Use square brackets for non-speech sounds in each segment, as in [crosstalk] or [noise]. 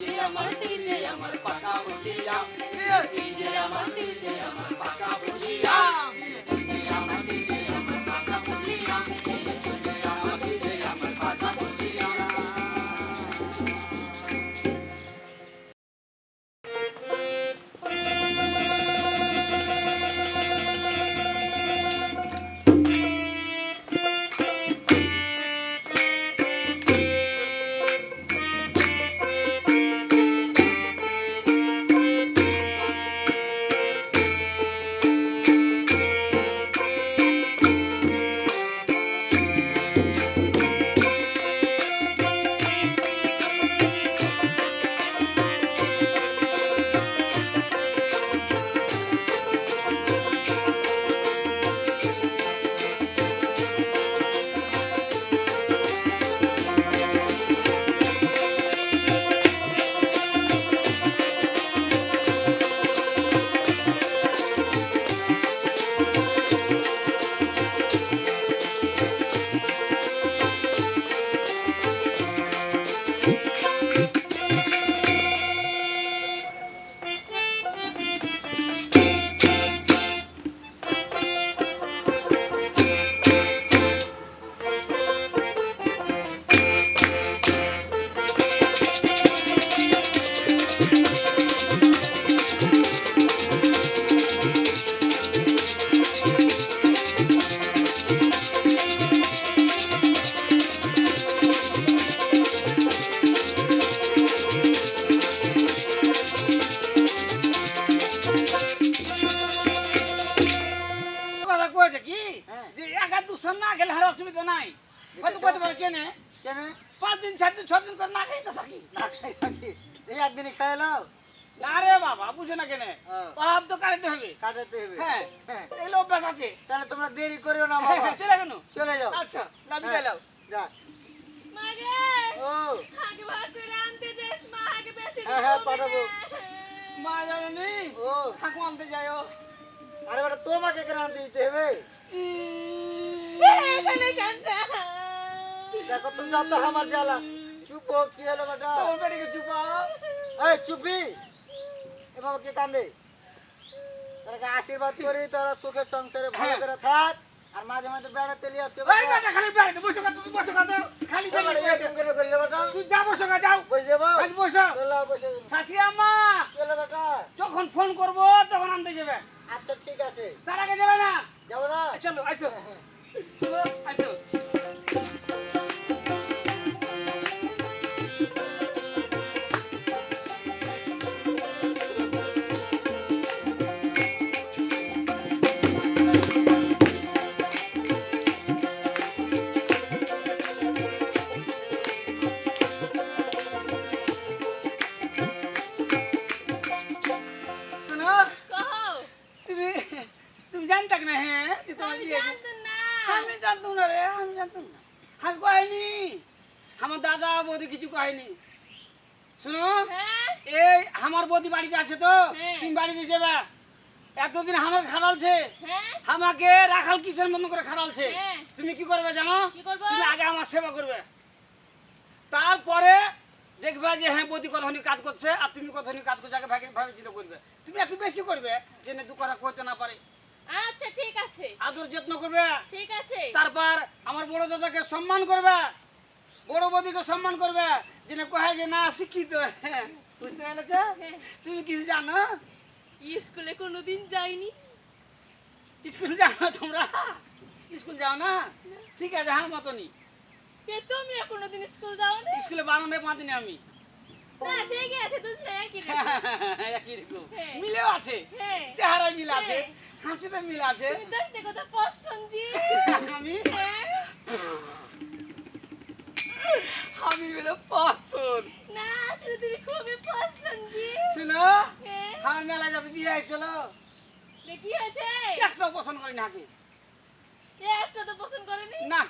আমার আমার পাকা আমার আমার কয়েছে কি? হ্যাঁ। যে এক দুশো না গেলে আর অসুবিধা নাই। হয়তো কইতে পারে কেনে? কেন? পাঁচ দিন সাত দিন ছ দিন করে না খাইতে থাকি। না খাই থাকি। এই একদিনই খাই নাও। বাবা বুঝে না কেনে। পাপ তো কাটাতে হবে। কাটাতে হবে। হ্যাঁ হ্যাঁ। অভ্যাস আছে। তাহলে তোমরা দেরি করিও না বাবা। হ্যাঁ, চলে গেল। চলে যাও। আচ্ছা না হ্যাঁ, যা। মাগে ও। আগে ভাত করে আনতে যাস মা আগে বেশি হ্যাঁ, হ্যাঁ, পাঠাবো। মা জানো নি? ও। ঠাকুমা আনতে যাইও আরে বেটা তোমাকে কেন আনতে দিতে হবে? এখানে কাঁচা দেখো তুমি যাও তো আমার জ্বালা। চুপ কি হলো বেটা? তোর বেটিকে চুপাও এই চুপি। এ বাবা কে কান্দে? তারা আশীর্বাদ করি তোরা সুখে সংসারে ভালো। করে থাক আর মাঝে মাঝে বেড়াতে লিয়ে আসবে ওই বেটা খালি বেড়াতে বসে কথা তুমি বসে কথা খালি খালি বেড়াতে। করে করি বেটা? তুই যা বসে কথা যাও। বসে যাব? বসো। বসে শাশি আম্মা! যখন ফোন করব তখন আনতে যাবে। আচ্ছা ঠিক আছে। তার আগে যাবে না? যাব না? চলো আসো চলো আসো বৌদি কিছু কয়নি? শোনো হ্যাঁ? এই আমার বৌদি বাড়িতে আছে তো হ্যাঁ। তুমি বাড়িতে যাবে। এতদিন আমাকে খাড়ালছে। হ্যাঁ। আমাকে রাখাল কিসের মতন করে খাড়ালছে। তুমি কি করবে জানো? তুমি আগে আমার সেবা করবে। তারপরে দেখবে যে হ্যাঁ বৌদি কতখানি কাজ করছে আর তুমি কতখানি কাজ করছ আগে ভাগে ভাবে চিন্তা করবে। তুমি একটু বেশি করবে যে দু কথা করতে না পারে। আচ্ছা ঠিক আছে। আদর যত্ন করবে। ঠিক আছে। তারপর আমার বড় দাদাকে সম্মান করবে। বড় বৌদিকে সম্মান করবে যে না কহে যে না শিক্ষিত। বুঝতে পেরেছ? হ্যাঁ। তুমি কিছু জানো? স্কুলে কোনোদিন যাইনি। স্কুল যাও না তোমরা। স্কুল যাও না? ঠিক আছে হ্যাঁ মতনই। এ তুমি কোনোদিন স্কুল যাওনি। স্কুলে বানাতে পাঁদিনি আমি। না আছে [laughs] হ্যাঁ। মিলেও আছে। হ্যাঁ। চেহারায় মিল আছে। হ্যাঁ। হাসিতে মিল আছে। [laughs] আমি? হ্যাঁ। [laughs] আমি বলে পছন্দ। না আসলে তুমি খুবই পছন্দ। শুনো হ্যাঁ মেলা যাতে বিয়ে হয়েছিল। কি হয়েছে? একটাও পছন্দ করি না আগে। একটা তো পছন্দ করেনি? না।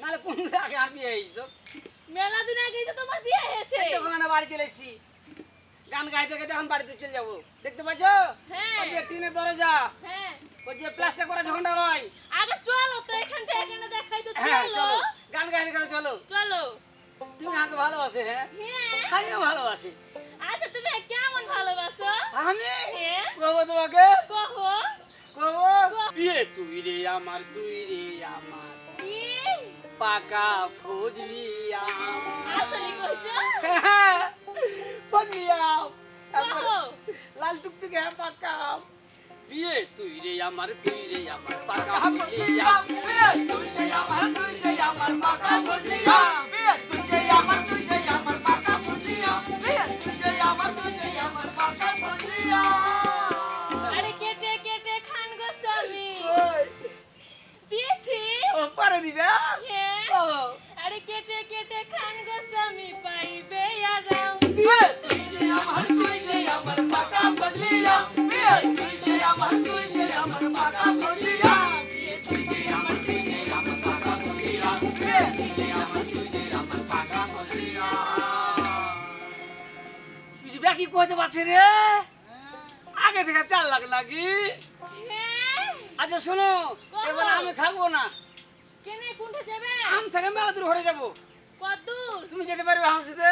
নাহলে কোন আগে আর বিয়ে হয়েছিল? মেলা দিন আগেই তো তোমার বিয়ে হয়েছে। তখন আমরা বাড়ি চলে এসেছি। গান গাইতে গাইতে এখন বাড়িতে চলে যাব। দেখতে পাচ্ছ? হ্যাঁ। ওই যে টিনের দরজা। হ্যাঁ। ওই যে প্লাস্টার করা যখন রয় আগে চলো তো এখান থেকে এখানে দেখাই তো হ্যাঁ চলো। গান গাইতে গাইতে চলো। চলো। তুমি আমাকে ভালোবাসে হ্যাঁ? হ্যাঁ। আমিও ভালোবাসি। আচ্ছা তুমি কেমন ভালোবাসো? আমি? হ্যাঁ। কবো তোমাকে। কহো। কবো। বিয়ে তুই রে আমার তুই রে আমার। পাকা ফজলি আম আসলে কইছো? ফজলি আম। লাল টুকটুকে হ্যাঁ পাকা আম। বিয়ে তুই রে আমার তুই রে আমার পাকা আম। তুই যে আমার তুই যে আমার পাকা বলিয়া তুই যে আমার তুই যে আমার পাকা বলিয়া তুই যে আমার তুই যে আমার পাকা বলিয়া আরে কেটে কেটে খান গো স্বামী। ওই, দিয়েছি। ও পারে দিবে? হ্যাঁ। ও। আরে কেটে কেটে খান গো কি কইতে পারছিস রে? আগে থেকে চাল লাগ নাকি? হ্যাঁ। আচ্ছা শোনো এবার আমি থাকব না। কেনে কোনটা যাবে? আম থেকে মেলা দূর হয়ে যাব। কদ্দূর তুমি যেতে পারবে হাসিতে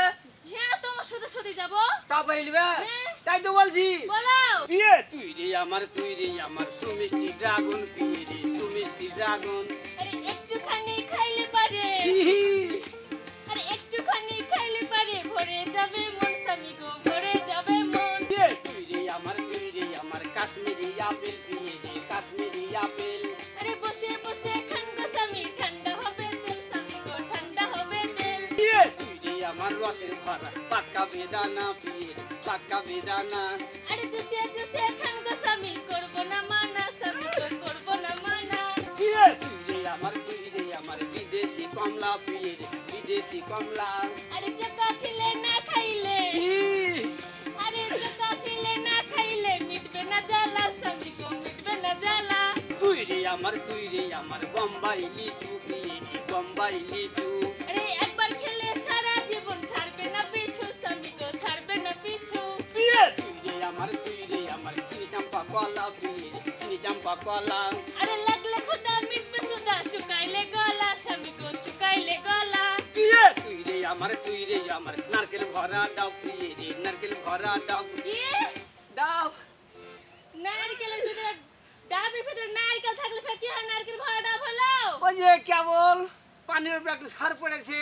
হ্যাঁ তোমার সাথে সাথে যাব? তা পারি নিবে? হ্যাঁ। তাই তো বলছি। বলো। বিয়ে? তুই রে আমার তুই রে আমার সুমিষ্টি ড্রাগন তুই রে সুমিষ্টি ড্রাগন। আরে একটুখানি খাইলে আমার রসের ভরা পাক্কা বেদানা বিয়ে পাক্কা বেদানা। আরে জুসে জুসে খান গো স্বামী করব না মানা স্বামী করব না মানা। বিয়ে তুই আমার তুই রে আমার বিদেশি কমলা বিয়ে রে বিদেশি কমলা। আরে চোকা ছিলে না খাইলে। আরে চোকা ছিলে না খাইলে মিটবে না জ্বালা স্বামী গো মিটবে না জ্বালা। তুই রে আমার তুই রে আমার বম্বাই লিচু বিয়ে বম্বাই লিচু। আরে চাম্পা কলা। আরে লাগলে খুদা মিটবে সুদা শুকাইলে গলা স্বামী গো শুকাইলে গলা। বিয়ে তুই রে আমার তুই রে আমার। নারকেল ভরা ডাব বিয়ে রে নারকেল ভরা কি? ডাব। নারকেলের ভিতরে ডাবের ভিতরে নারকেল থাকলে ফের কি হয়? নারকেল ভরা ডাব হলো? ওই যে কেবল পানির উপরে একটু সার পড়েছে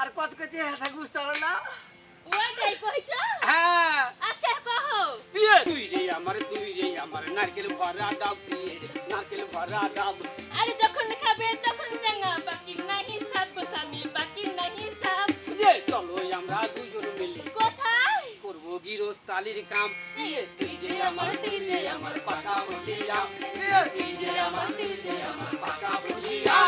আর কচকচে হাতে বুঝতে পারো না? ওটাই কইছো? হ্যাঁ। আচ্ছা, আছে কহ। পিয়ে তুই রে আমার তুই রে আমার। নারকেল ভরা দাও পিয়ে নারকেল ভরা দাও। আরে যখন খাবে তখন চাঙ্গা বাকি নাহি সাপ গোসামি বাকি নাহি সাপ যে চলো আমরা দুজন আমার পাকা বলিয়া।